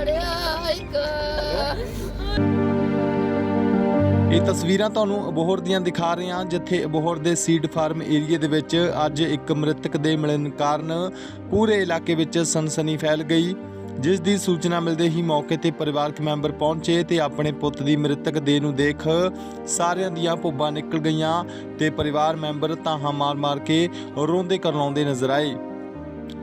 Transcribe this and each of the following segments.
ਲੜਿਆ ਇੱਕ ਇਹ ਤਸਵੀਰਾਂ ਤੁਹਾਨੂੰ ਅਬੋਹਰ ਦੀਆਂ ਦਿਖਾ ਰਹੇ ਹਾਂ, ਜਿੱਥੇ ਅਬੋਹਰ ਦੇ ਸੀਡ ਫਾਰਮ ਏਰੀਏ ਦੇ ਵਿੱਚ ਅੱਜ ਇੱਕ ਮ੍ਰਿਤਕ ਦੇ ਮਿਲਣ ਕਾਰਨ ਪੂਰੇ ਇਲਾਕੇ ਵਿੱਚ ਸਨਸਨੀ ਫੈਲ ਗਈ। ਜਿਸ ਦੀ ਸੂਚਨਾ ਮਿਲਦੇ ਹੀ ਮੌਕੇ ਤੇ ਪਰਿਵਾਰਕ ਮੈਂਬਰ ਪਹੁੰਚੇ ਤੇ ਆਪਣੇ ਪੁੱਤ ਦੀ ਮ੍ਰਿਤਕ ਦੇਹ ਨੂੰ ਦੇਖ ਸਾਰਿਆਂ ਦੀਆਂ ਭੁੱਬਾਂ ਨਿਕਲ ਗਈਆਂ ਤੇ ਪਰਿਵਾਰ ਮੈਂਬਰ ਤਾਹਾਂ ਮਾਰ-ਮਾਰ ਕੇ ਰੋਂਦੇ ਕਰਲਾਉਂਦੇ ਨਜ਼ਰ ਆਏ।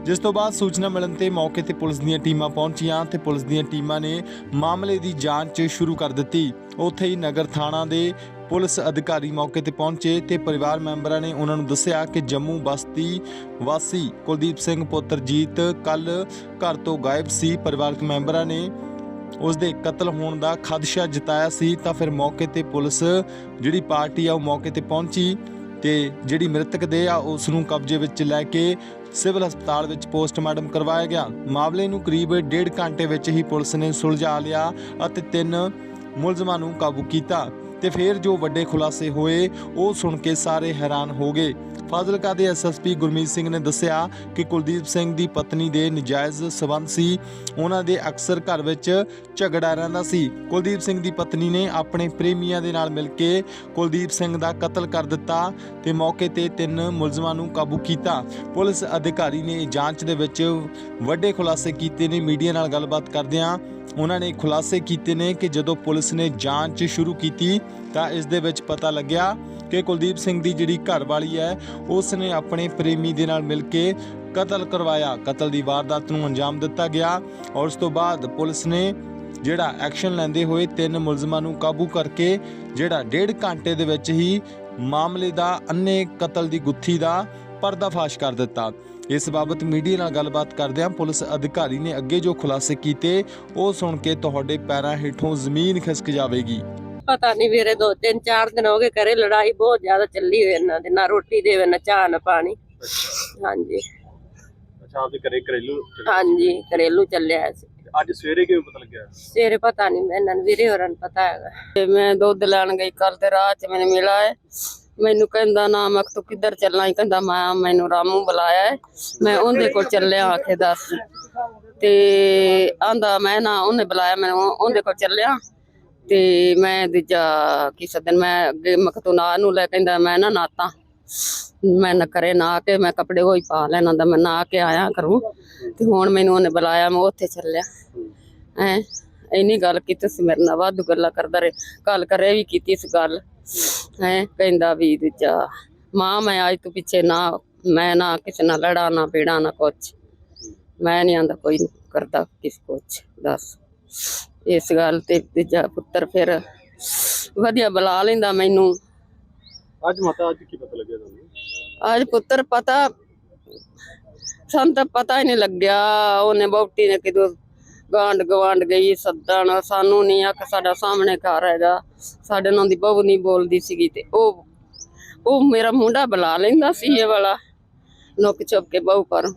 ਜਿਸ ਤੋਂ ਬਾਅਦ ਸੂਚਨਾ ਮਿਲਣ ਤੇ ਮੌਕੇ ਤੇ ਪੁਲਿਸ ਦੀਆਂ ਟੀਮਾਂ ਪਹੁੰਚੀਆਂ ਤੇ ਪੁਲਿਸ ਦੀਆਂ ਟੀਮਾਂ ਨੇ ਮਾਮਲੇ ਦੀ ਜਾਂਚ ਸ਼ੁਰੂ ਕਰ ਦਿੱਤੀ। ਉੱਥੇ ਹੀ ਨਗਰ ਥਾਣਾ ਦੇ ਪੁਲਿਸ ਅਧਿਕਾਰੀ ਮੌਕੇ ਤੇ ਪਹੁੰਚੇ ਤੇ ਪਰਿਵਾਰ ਮੈਂਬਰਾਂ ਨੇ ਉਹਨਾਂ ਨੂੰ ਦੱਸਿਆ ਕਿ ਜੰਮੂ ਬਸਤੀ ਵਾਸੀ ਕੁਲਦੀਪ ਸਿੰਘ ਪੁੱਤਰ ਜੀਤ ਕੱਲ ਘਰ ਤੋਂ ਗਾਇਬ ਸੀ। ਪਰਿਵਾਰਕ ਮੈਂਬਰਾਂ ਨੇ ਉਸ ਦੇ ਕਤਲ ਹੋਣ ਦਾ ਖਦਸ਼ਾ ਜਤਾਇਆ ਸੀ ਤਾਂ ਫਿਰ ਮੌਕੇ ਤੇ ਪੁਲਿਸ ਜਿਹੜੀ ਪਾਰਟੀ ਆ ਉਹ ਮੌਕੇ ਤੇ ਪਹੁੰਚੀ। ਤੇ ਜਿਹੜੀ ਮ੍ਰਿਤਕ ਦੇ ਆ ਉਸ ਨੂੰ ਕਬਜ਼ੇ ਵਿੱਚ ਲੈ ਕੇ ਸਿਵਲ ਹਸਪਤਾਲ ਵਿੱਚ ਪੋਸਟਮਾਰਟਮ ਕਰਵਾਇਆ ਗਿਆ। ਮਾਮਲੇ ਨੂੰ ਕਰੀਬ ਡੇਢ ਘੰਟੇ ਵਿੱਚ ਹੀ ਪੁਲਿਸ ਨੇ ਸੁਲਝਾ ਲਿਆ ਅਤੇ ਤਿੰਨ ਮੁਲਜ਼ਮਾਂ ਨੂੰ ਕਾਬੂ ਕੀਤਾ ਤੇ ਫਿਰ ਜੋ ਵੱਡੇ ਖੁਲਾਸੇ ਹੋਏ, ਉਹ ਸੁਣ ਕੇ ਸਾਰੇ ਹੈਰਾਨ ਹੋ ਗਏ। ਫਾਜ਼ਿਲਕਾ ਦੇ ਐਸਐਸਪੀ ਗੁਰਮੀਤ ਸਿੰਘ ਨੇ ਦੱਸਿਆ ਕਿ ਕੁਲਦੀਪ ਸਿੰਘ ਦੀ ਪਤਨੀ ਦੇ ਨਜਾਇਜ਼ ਸਬੰਧ ਸੀ। ਉਹਨਾਂ ਦੇ ਅਕਸਰ ਘਰ ਵਿੱਚ ਝਗੜਾ ਰਹਿੰਦਾ ਸੀ। ਕੁਲਦੀਪ ਸਿੰਘ ਦੀ ਪਤਨੀ ਨੇ ਆਪਣੇ ਪ੍ਰੇਮੀਆਂ ਦੇ ਨਾਲ ਮਿਲ ਕੇ ਕੁਲਦੀਪ ਸਿੰਘ ਦਾ ਕਤਲ ਕਰ ਦਿੱਤਾ ਤੇ ਮੌਕੇ ਤੇ ਤਿੰਨ ਮੁਲਜ਼ਮਾਂ ਨੂੰ ਕਾਬੂ ਕੀਤਾ। ਪੁਲਿਸ ਅਧਿਕਾਰੀ ਨੇ ਜਾਂਚ ਦੇ ਵਿੱਚ ਵੱਡੇ ਖੁਲਾਸੇ ਕੀਤੇ ਨੇ। ਮੀਡੀਆ ਨਾਲ ਗੱਲਬਾਤ ਕਰਦਿਆਂ ਉਹਨਾਂ ਨੇ ਖੁਲਾਸੇ ਕੀਤੇ ਨੇ ਕਿ ਜਦੋਂ ਪੁਲਿਸ ਨੇ ਜਾਂਚ ਸ਼ੁਰੂ ਕੀਤੀ ਤਾਂ ਇਸ ਦੇ ਵਿੱਚ ਪਤਾ ਲੱਗਿਆ ਕਿ ਕੁਲਦੀਪ ਸਿੰਘ ਦੀ ਜਿਹੜੀ ਘਰ ਵਾਲੀ ਹੈ ਉਸ ਨੇ ਆਪਣੇ ਪ੍ਰੇਮੀ ਦੇ ਨਾਲ ਮਿਲ ਕੇ ਕਤਲ ਕਰਵਾਇਆ। ਕਤਲ ਦੀ ਵਾਰਦਾਤ ਨੂੰ ਅੰਜਾਮ ਦਿੱਤਾ ਗਿਆ ਔਰ ਉਸ ਤੋਂ ਬਾਅਦ ਪੁਲਿਸ ਨੇ ਜਿਹੜਾ ਐਕਸ਼ਨ ਲੈਂਦੇ ਹੋਏ ਤਿੰਨ ਮੁਲਜ਼ਮਾਂ ਨੂੰ ਕਾਬੂ ਕਰਕੇ ਜਿਹੜਾ ਡੇਢ ਘੰਟੇ ਦੇ ਵਿੱਚ ਹੀ ਮਾਮਲੇ ਦਾ ਅੰਨੇ ਕਤਲ ਦੀ ਗੁੱਥੀ ਦਾ ਪਰਦਾਫਾਸ਼ ਕਰ ਦਿੱਤਾ। ਇਸ ਬਾਬਤ ਮੀਡੀਆ ਨਾਲ ਗੱਲਬਾਤ ਕਰਦਿਆਂ ਪੁਲਿਸ ਅਧਿਕਾਰੀ ਨੇ ਅੱਗੇ ਜੋ ਖੁਲਾਸੇ ਕੀਤੇ, ਉਹ ਸੁਣ ਕੇ ਤੁਹਾਡੇ ਪੈਰਾਂ ਹੇਠੋਂ ਜ਼ਮੀਨ ਖਿਸਕ ਜਾਵੇਗੀ। ਪਤਾ ਨਹੀਂ ਵੀਰੇ ਦੋ ਤਿੰਨ ਚਾਰ ਦਿਨ ਹੋ ਗਏ ਘਰੇ ਲੜਾਈ ਬਹੁਤ ਜ਼ਿਆਦਾ ਚੱਲੀ ਹੋਈ ਇਹਨਾਂ ਦੇ ਨਾ ਰੋਟੀ ਦੇਵੇ ਨਾ ਚਾਹ ਨਾ ਪਾਣੀ। ਹਾਂਜੀ। ਅੱਛਾ ਆਪਦੇ ਘਰੇ ਘਰੇਲੂ ਹਾਂਜੀ ਘਰੇਲੂ ਚੱਲਿਆ ਸੀ। ਅੱਜ ਸਵੇਰੇ ਕਿਵੇਂ ਪਤਾ ਲੱਗਿਆ? ਸਵੇਰੇ ਪਤਾ ਨਹੀਂ ਇਹਨਾਂ ਨੂੰ ਵੀਰੇ ਹੋਰਾਂ ਨੂੰ ਪਤਾ ਹੈਗਾ। ਤੇ ਮੈਂ ਦੁੱਧ ਲੈਣ ਗਈ ਕੱਲ ਤੇ ਰਾਹ ਚ ਮੈਨੂੰ ਮਿਲਾ ਹੈ ਮੈਨੂੰ ਕਹਿੰਦਾ ਨਾ ਮੈਂ ਤੂੰ ਕਿੱਧਰ ਚੱਲਣਾ ਹੀ ਕਹਿੰਦਾ ਮੈਂ ਮੈਨੂੰ ਰਾਮੂ ਬੁਲਾਇਆ ਹੈ ਮੈਂ ਉਹਦੇ ਕੋਲ ਚੱਲਿਆ ਆਖੇ ਦੱਸ। ਤੇ ਆਂਦਾ ਮੈਂ ਨਾ ਉਹਨੇ ਬੁਲਾਇਆ ਮੈਨੂੰ ਉਹਦੇ ਕੋਲ ਚੱਲਿਆ। ਤੇ ਮੈਂ ਦੂਜਾ ਕਿਸੇ ਦਿਨ ਮੈਂ ਅੱਗੇ ਮੈਂ ਤੂੰ ਨਾ ਨੂੰ ਲੈ ਕਹਿੰਦਾ ਮੈਂ ਨਾ ਨਾਤਾ। ਮੈਂ ਨਾ ਕਰੇ ਨਾ ਕੇ ਮੈਂ ਕੱਪੜੇ ਹੋਈ ਪਾ ਲੈਣਾ ਦਾ ਮੈਂ ਨਾ ਕੇ ਆਇਆ ਕਰੂੰ ਤੇ ਹੁਣ ਮੈਨੂੰ ਉਹਨੇ ਬੁਲਾਇਆ, ਮੈਂ ਉੱਥੇ ਚੱਲਿਆ। ਐ ਇੰਨੀ ਗੱਲ ਕੀਤੀ ਸੀ ਮੇਰੇ ਨਾਲ, ਵਾਧੂ ਗੱਲਾਂ ਕਰਦਾ ਰਹੇ। ਕੱਲ ਕਰੇ ਵੀ ਕੀਤੀ ਇਸ ਗੱਲ। ਹੈ, ਕਹਿੰਦਾ ਵੀ ਦੂਜਾ, ਮਾਂ, ਮੈਂ ਅੱਜ ਤੋਂ ਪਿੱਛੇ ਨਾ, ਮੈਂ ਨਾ ਕਿਸੇ ਨਾਲ ਲੜਾ, ਨਾ ਪੀੜਾ ਨਾ ਕੁਛ। ਮੈਂ ਨਹੀਂ ਆਂਦਾ, ਕੋਈ ਕਰਦਾ ਕਿਸ ਕੁਛ, ਦੱਸ। ਇਸ ਗੱਲ ਤੇ ਦੂਜਾ ਪੁੱਤਰ ਫਿਰ ਵਧੀਆ ਬੁਲਾ ਲੈਂਦਾ ਮੈਨੂੰ। ਅੱਜ ਮਾਤਾ ਅੱਜ ਕੀ ਪਤਾ ਲੱਗਿਆ ਤੁਹਾਨੂੰ? ਅੱਜ ਪੁੱਤਰ ਪਤਾ ਸਾਨੂੰ ਤਾਂ ਪਤਾ ਹੀ ਨਹੀਂ ਲੱਗਿਆ। ਉਹਨੇ ਬੌਟੀ ਨੇ ਕਿਦੋਂ ਗਾਂਡ ਗਵਾਂਡ ਗਈ ਸੱਦਣ ਸਾਨੂੰ ਨਹੀਂ ਆ ਕਿ ਸਾਡਾ ਸਾਹਮਣੇ ਘਰ ਹੈਗਾ। ਸਾਡੇ ਨਾਲ ਦੀ ਬਹੂ ਨਹੀਂ ਬੋਲਦੀ ਸੀਗੀ ਤੇ ਉਹ ਉਹ ਮੇਰਾ ਮੁੰਡਾ ਬੁਲਾ ਲੈਂਦਾ ਸੀ ਇਹ ਵਾਲਾ। ਨੁੱਕ ਚੁੱਕ ਕੇ ਬਹੂ ਪਰ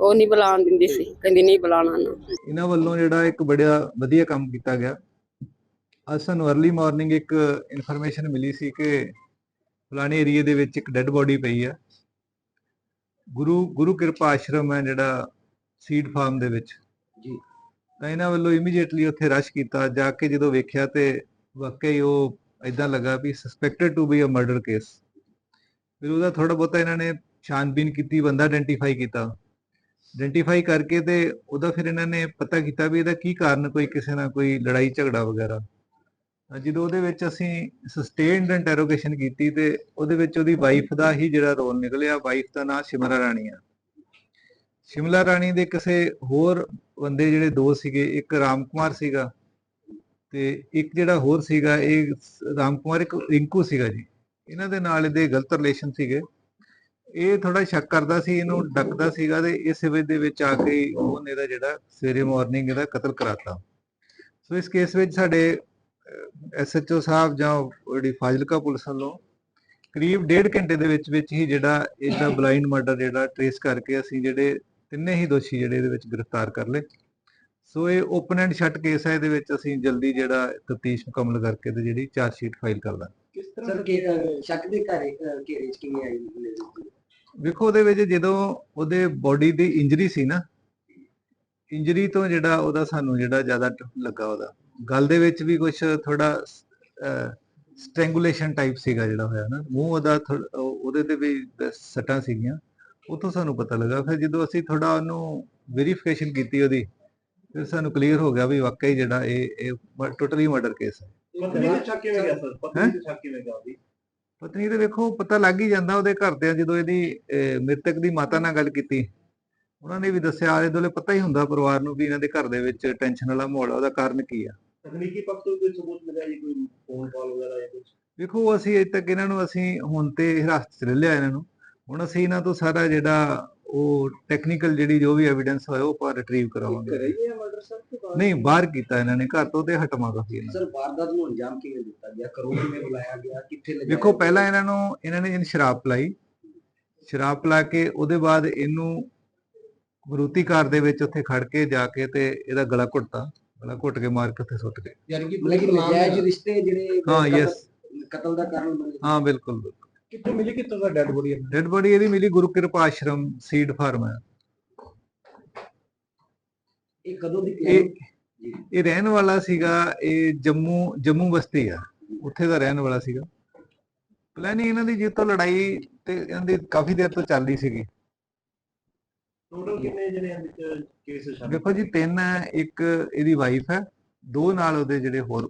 ਉਹ ਨਹੀਂ ਬੁਲਾਉਣ ਦਿੰਦੀ ਸੀ ਕਹਿੰਦੀ ਨਹੀਂ ਬੁਲਾਣਾ ਨਾ। ਇਹਨਾਂ ਵੱਲੋਂ ਜਿਹੜਾ ਇੱਕ ਬੜਾ ਵਧੀਆ ਕੰਮ ਕੀਤਾ ਗਿਆ। ਅੱਜ ਸਾਨੂੰ अर्ਲੀ ਮਾਰਨਿੰਗ ਇੱਕ ਇਨਫੋਰਮੇਸ਼ਨ ਮਿਲੀ ਸੀ ਕਿ ਫਲਾਣੇ ਏਰੀਏ ਦੇ ਵਿੱਚ ਇੱਕ ਡੈੱਡ ਬੋਡੀ ਪਈ ਆ। ਗੁਰੂ ਗੁਰੂ ਕਿਰਪਾ ਆਸ਼ਰਮ ਹੈ ਜਿਹੜਾ ਸੀਡ ਫਾਰਮ ਦੇ ਵਿੱਚ। ਜੀ। ਤਾਂ ਇਹਨਾਂ ਵੱਲੋਂ ਇਮੀਡੀਏਟਲੀ ਉੱਥੇ ਰਸ਼ ਕੀਤਾ। ਜਾ ਕੇ ਜਦੋਂ ਵੇਖਿਆ ਤੇ ਵਾਕਈ ਉਹ ਇਦਾਂ ਲੱਗਾ ਵੀ suspected to be a murder case ਫਿਰ ਉਹਦਾ ਥੋੜਾ ਬਹੁਤਾ ਇਹਨਾਂ ਨੇ ਛਾਨਬੀਨ ਕੀਤੀ ਬੰਦਾ ਆਇਡੈਂਟੀਫਾਈ ਕੀਤਾ। ਆਇਡੈਂਟੀਫਾਈ ਕਰਕੇ ਤੇ ਉਹਦਾ ਫਿਰ ਇਹਨਾਂ ਨੇ ਪਤਾ ਕੀਤਾ ਵੀ ਇਹਦਾ ਕੀ ਕਾਰਨ ਕੋਈ ਕਿਸੇ ਨਾਲ ਕੋਈ ਲੜਾਈ ਝਗੜਾ ਵਗੈਰਾ। ਜਦੋਂ ਉਹਦੇ ਵਿੱਚ ਅਸੀਂ ਸਸਟੇਨਡ ਇੰਟਰੋਗੇਸ਼ਨ ਕੀਤੀ ਤੇ ਉਹਦੇ ਵਿੱਚ ਉਹਦੀ ਵਾਈਫ ਦਾ ਹੀ ਜਿਹੜਾ ਰੋਲ ਨਿਕਲਿਆ ਵਾਈਫ ਦਾ ਨਾਮ ਸ਼ਿਮਲਾ ਰਾਣੀ ਆ। ਸ਼ਿਮਲਾ ਰਾਣੀ ਦੇ ਕਿਸੇ ਹੋਰ ਬੰਦੇ ਜਿਹੜੇ ਦੋ ਸੀਗੇ, ਇੱਕ ਰਾਮ ਕੁਮਾਰ ਸੀਗਾ ਤੇ ਇੱਕ ਜਿਹੜਾ ਹੋਰ ਸੀਗਾ, ਇਹ ਰਾਮ ਕੁਮਾਰ, ਇੱਕ ਰਿੰਕੂ ਸੀਗਾ ਜੀ। ਇਹਨਾਂ ਦੇ ਨਾਲ ਇਹਦੇ ਗਲਤ ਰਿਲੇਸ਼ਨ ਸੀਗੇ। ਇਹ ਥੋੜਾ ਸ਼ੱਕ ਕਰਦਾ ਸੀ ਇਹਨੂੰ ਡੱਕਦਾ ਸੀਗਾ ਤੇ ਇਸ ਵੇਲੇ ਦੇ ਵਿੱਚ ਆ ਕੇ ਉਹਨੇ ਇਹਦਾ ਜਿਹੜਾ ਸਵੇਰੇ ਮਾਰਨਿੰਗ ਇਹਦਾ ਕਤਲ ਕਰਾਤਾ। ਸੋ ਇਸ ਕੇਸ ਵਿੱਚ ਸਾਡੇ ਐਸਐਚਓ ਸਾਹਿਬ ਜਾਂ ਜਿਹੜੀ ਫਾਜ਼ਿਲਕਾ ਪੁਲਿਸ ਵੱਲੋਂ ਕਰੀਬ ਡੇਢ ਘੰਟੇ ਦੇ ਵਿੱਚ ਵਿੱਚ ਹੀ ਜਿਹੜਾ ਇਹਦਾ ਬਲਾਈਂਡ ਮਰਡਰ ਜਿਹੜਾ ਟ੍ਰੇਸ ਕਰਕੇ ਅਸੀਂ ਜਿਹੜੇ ਤਿੰਨੇ ਹੀ ਦੋਸ਼ੀ ਜਿਹੜੇ ਇਹਦੇ ਵਿੱਚ ਗ੍ਰਿਫਤਾਰ ਕਰ ਲਏ। ਸੋ ਇਹ ਓਪਨ ਐਂਡ ਸ਼ਟ ਕੇਸ ਹੈ ਇਹਦੇ ਵਿੱਚ ਅਸੀਂ ਜਲਦੀ ਜਿਹੜਾ ਤਫਤੀਸ਼ ਮੁਕੰਮਲ ਕਰਕੇ ਤੇ ਜਿਹੜੀ ਚਾਰਜ ਸ਼ੀਟ ਫਾਈਲ ਕਰ ਦਾਂਗੇ ਕਿਸ ਤਰ੍ਹਾਂ ਸ਼ੱਕ ਦੇ ਘਰੇ ਘੇਰੇ ਚ ਕਿਵੇਂ ਆਈ? ਵੇਖੋ ਉਹਦੇ ਵਿੱਚ ਜਦੋਂ ਉਹਦੇ ਬੋਡੀ ਦੀ ਇੰਜਰੀ ਸੀ ਨਾ ਇੰਜਰੀ ਤੋਂ ਜਿਹੜਾ ਉਹਦਾ ਸਾਨੂੰ ਜਿਹੜਾ ਜ਼ਿਆਦਾ ਲੱਗਾ ਉਹਦਾ। ਗਲ ਦੇ ਵਿੱਚ ਵੀ ਕੁਝ ਥੋੜਾ ਸਟ੍ਰੈਂਗੂਲੇਸ਼ਨ ਟਾਈਪ ਸੀਗਾ ਜਿਹੜਾ ਹੋਇਆ ਨਾ ਮੂੰਹ ਉਹਦਾ ਉਹ- ਉਹਦੇ ਤੇ ਵੀ ਦ- ਸੱਟਾਂ ਸੀਗੀਆਂ ਉਤੋਂ ਸਾਨੂੰ ਪਤਾ ਲੱਗਾ। ਫਿਰ ਜਦੋਂ ਅਸੀਂ ਥੋੜਾ ਉਹਨੂੰ ਵੈਰੀਫਿਕੇਸ਼ਨ ਕੀਤੀ ਉਹਦੀ ਫਿਰ ਸਾਨੂੰ ਕਲੀਅਰ ਹੋ ਗਿਆ ਵੀ ਵਾਕਈ ਜਿਹੜਾ ਇਹ ਇਹ ਟੋਟਲੀ ਮਰਡਰ ਕੇਸ ਹੈ। ਪਤਨੀ ਦੇ ਸ਼ੱਕ ਕਿਵੇਂ ਗਿਆ ਸਰ ਪਤਨੀ ਦੇ ਸ਼ੱਕ ਕਿਵੇਂ ਗਿਆ ਉਹਦੀ। ਪਤਨੀ ਤੇ ਵੇਖੋ ਪਤਾ ਲੱਗ ਹੀ ਜਾਂਦਾ ਉਹਦੇ ਘਰ ਤੇ ਜਦੋਂ ਇਹਦੀ ਮ੍ਰਿਤਕ ਦੀ ਮਾਤਾ ਨਾਲ ਗੱਲ ਕੀਤੀ। ਉਹਨਾਂ ਨੇ ਵੀ ਦੱਸਿਆ ਆਲੇ ਦੁਆਲੇ ਪਤਾ ਹੀ ਹੁੰਦਾ ਪਰਿਵਾਰ ਨੂੰ ਵੀ ਇਹਨਾਂ ਦੇ ਘਰ ਦੇ ਵਿੱਚ ਟੈਨਸ਼ਨ ਵਾਲਾ ਮਾਹੌਲ ਆ ਉਹਦਾ ਕਾਰਨ ਕੀ ਆ। ਤਕਨੀਕੀ ਪੱਖ ਤੋਂ ਕੋਈ ਸਬੂਤ ਮਿਲਿਆ ਜੀ ਕੋਈ ਫੋਨ ਕਾਲ ਵਗੈਰਾ ਜਾਂ ਕੁਝ ਵੇਖੋ ਅਸੀਂ ਅਜੇ ਤੱਕ ਇਹਨਾਂ ਨੂੰ ਅਸੀਂ ਹੁਣ ਤੇ ਹਿਰਾਸਤ 'ਚ ਲੈ ਲਿਆ ਇਹਨਾਂ ਨੂੰ। ਹੁਣ ਅਸੀਂ ਇਹਨਾਂ ਤੋਂ ਸਾਰਾ ਜਿਹੜਾ ਉਹ ਟੈਕਨੀਕਲ ਜਿਹੜੀ ਜੋ ਵੀ ਐਵੀਡੈਂਸ ਹੋਇਆ ਉਹ ਆਪਾਂ ਰਿਟਰੀਵ ਕਰਾਵਾਂਗੇ। ਮਰਡਰ ਸਰ ਨਹੀਂ ਬਾਹਰ ਕੀਤਾ ਇਹਨਾਂ ਨੇ ਘਰ ਤੋਂ ਤੇ ਹਟਵਾ ਕਾਫੀ ਇਹਨਾਂ ਨੇ। ਸਰ ਵਾਰਦਾਤ ਨੂੰ ਅੰਜਾਮ ਕਿਵੇਂ ਦਿੱਤਾ ਗਿਆ? ਕਰੋ ਕਿਵੇਂ ਬੁਲਾਇਆ ਗਿਆ? ਕਿੱਥੇ ਲਿਜਾਇਆ ਵੇਖੋ ਗਿਆ? ਪਹਿਲਾਂ ਇਹਨਾਂ ਨੂੰ ਇਹਨਾਂ ਨੇ ਇਹਨੂੰ ਸ਼ਰਾਬ ਪਿਲਾਈ। ਸ਼ਰਾਬ ਪਿਲਾ ਕੇ ਉਹਦੇ ਬਾਅਦ ਇਹਨੂੰ ਮਰੂਤੀ ਕਾਰ ਦੇ ਵਿੱਚ ਉੱਥੇ ਖੜ ਕੇ ਜਾ ਕੇ ਤੇ ਇਹਦਾ ਗਲਾ ਘੁੱਟਤਾ। ਗਲਾ ਘੁੱਟ ਕੇ ਮਾਰ ਕੇ ਉੱਥੇ ਸੁੱਟ ਗਏ। ਯਾਨੀ ਕਿ ਲੇਕਿਨ ਨਜਾਇਜ਼ ਰਿਸ਼ਤੇ ਜਿਹੜੇ ਹਾਂ ਕਤਲ- ਯੈਸ ਕਤਲ ਦਾ ਕਾਰਨ ਬਣੇ। ਹਾਂ ਬਿਲਕੁਲ। ਕਿੱਥੋਂ ਮਿਲੀ ਕਿੱਥੋਂ ਦਾ ਡੈਡ ਬੋਡੀ ਡੈਡ ਬੋਡੀ ਇਹਦੀ ਮਿਲੀ ਗੁਰੂ ਕਿਰਪਾ ਆਸ਼ਰਮ ਸੀਡ ਫਾਰਮ ਹੈ। ਇਹ ਕਦੋਂ ਦੀ ਇਹ ਜੀ। ਇਹ ਰਹਿਣ ਵਾਲਾ ਸੀਗਾ ਇਹ ਜੰਮੂ ਜੰਮੂ ਬਸਤੀ ਆ। ਉੱਥੇ ਦਾ ਰਹਿਣ ਵਾਲਾ ਸੀਗਾ। ਪਲੈਨਿੰਗ ਇਹਨਾਂ ਦੀ ਜਿੱਤੋਂ ਲੜਾਈ ਤੇ ਇਹਨਾਂ ਦੀ ਕਾਫੀ ਦੇਰ ਤੋਂ ਚੱਲਦੀ ਸੀਗੀ। ਟੋਟਲ ਕਿੰਨੇ ਜਿਹੜੇ ਇਹਦੇ ਵਿੱਚ ਕੇਸ ਸ਼ਾਮਿਲ ਦੇਖੋ ਜੀ ਤਿੰਨ ਹੈ ਇੱਕ ਇਹਦੀ ਵਾਈਫ ਹੈ ਦੋ ਨਾਲ ਉਹਦੇ ਜਿਹੜੇ ਹੋਰ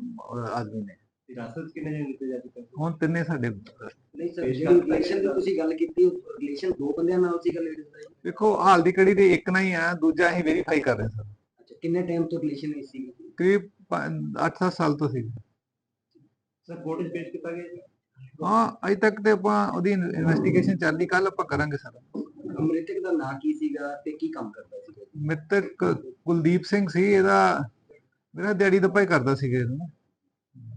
ਆਦਮੀ ਨੇ। ਹਿਰਾਸਤ ਕਿੰਨੇ ਜਣੇ ਲਿੱਤੇ ਜਾ ਚੁੱਕੇ ਹੁਣ ਤਿੰਨੇ ਸਾਡੇ ਨਹੀਂ ਸਰ ਜਿਹੜੀ ਰਿਲੇਸ਼ਨ ਦੀ ਤੁਸੀਂ ਗੱਲ ਕੀਤੀ ਉਹ ਰਿਲੇਸ਼ਨ ਦੋ ਬੰਦਿਆਂ ਨਾਲ ਸੀ ਗੱਲ ਕੀਤੀ ਦੇਖੋ ਹਾਲ ਦੀ ਕੜੀ ਤੇ ਇੱਕ ਨਾ ਹੀ ਆ ਦੂਜਾ ਅਸੀਂ ਵੈਰੀਫਾਈ ਕਰ ਰਹੇ ਸਰ। ਅੱਛਾ ਕਿੰਨੇ ਟਾਈਮ ਤੋਂ ਰਿਲੇਸ਼ਨ ਨਹੀਂ ਸੀ ਕਰੀਬ 8-7 ਸਾਲ ਤੋਂ ਸੀ ਸਰ ਕੋਰਟ ਪੇਸ਼ ਕੀਤਾ ਗਿਆ ਜੀ? ਹਾਂ ਅਜੇ ਤੱਕ ਤੇ ਆਪਾਂ ਉਹਦੀ ਇਨਵੈਸਟੀਗੇਸ਼ਨ ਚੱਲਦੀ ਕੱਲ ਆਪਾਂ ਕਰਾਂਗੇ ਸਰ। ਮ੍ਰਿਤਕ ਦਾ ਨਾਂ ਕੀ ਸੀਗਾ ਤੇ ਕੀ ਕੰਮ ਕਰਦਾ ਸੀਗਾ ਮ੍ਰਿਤਕ ਕੁਲਦੀਪ ਸਿੰਘ ਸੀ ਇਹਦਾ ਮੇਰਾ ਦਿਹਾੜੀ ਦੱਪਾ ਹੀ ਕਰਦਾ ਸੀਗਾ ਇਹਨੂੰ।